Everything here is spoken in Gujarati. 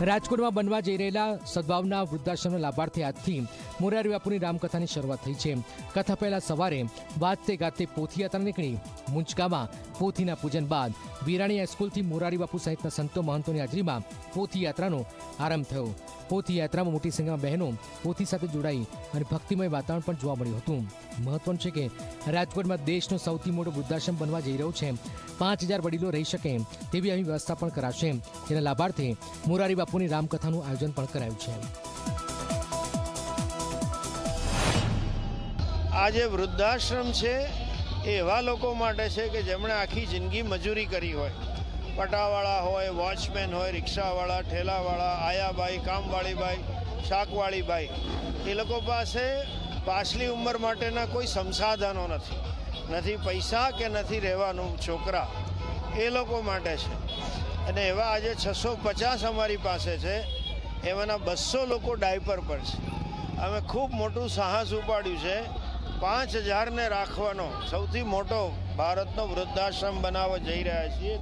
રાજકોટમાં બનવા જઈ રહેલા સદભાવના વૃદ્ધાશ્રમના લાભાર્થી આજથી મોરારી બાપુની રામકથાની શરૂઆત થઈ છે. કથા પહેલા સવારે વાજતે ગાતે પોથીયાત્રા નીકળી. મુંચકામાં પોથીના પૂજન બાદ વિરાણી હાઈસ્કૂલથી મોરારી બાપુ સહિતના સંતો મહંતોની હાજરીમાં પોથીયાત્રાનો આરંભ થયો. પોથીયાત્રામાં મોટી સંખ્યામાં બહેનો પોથી સાથે જોડાઈ અને ભક્તિમય વાતાવરણ પણ જોવા મળ્યું હતું. મહત્વનું છે કે રાજકોટમાં દેશનો સૌથી મોટો વૃદ્ધાશ્રમ બનવા જઈ રહ્યો છે. પાંચ હજાર વડીલો રહી શકે તેવી અહીં વ્યવસ્થા પણ કરાશે. જેના લાભાર્થે મોરારી બાપુની રામકથાનું આયોજન પણ કરાયું છે. આજે વૃદ્ધાશ્રમ છે એ એવા લોકો માટે છે કે જેમણે આખી જિંદગી મજૂરી કરી હોય. પટાવાળા હોય, વોચમેન હોય, રિક્ષાવાળા, ઠેલાવાળા, આયાબાઈ કામવાળી બાઈ શાકવાળી બાઈ એ લોકો પાસે પાછલી ઉંમર માટેના કોઈ સંસાધનો નથી. નથી પૈસા કે નથી રહેવાનું છોકરા. એ લોકો માટે છે. અને એવા આજે છસો પચાસ અમારી પાસે છે. એમાંના બસો લોકો ડાયપર પર છે. અમે ખૂબ મોટું સાહસ ઉપાડ્યું છે. પાંચ હજારને રાખવાનો સૌથી મોટો ભારતનો વૃદ્ધાશ્રમ બનાવવા જઈ રહ્યા છીએ.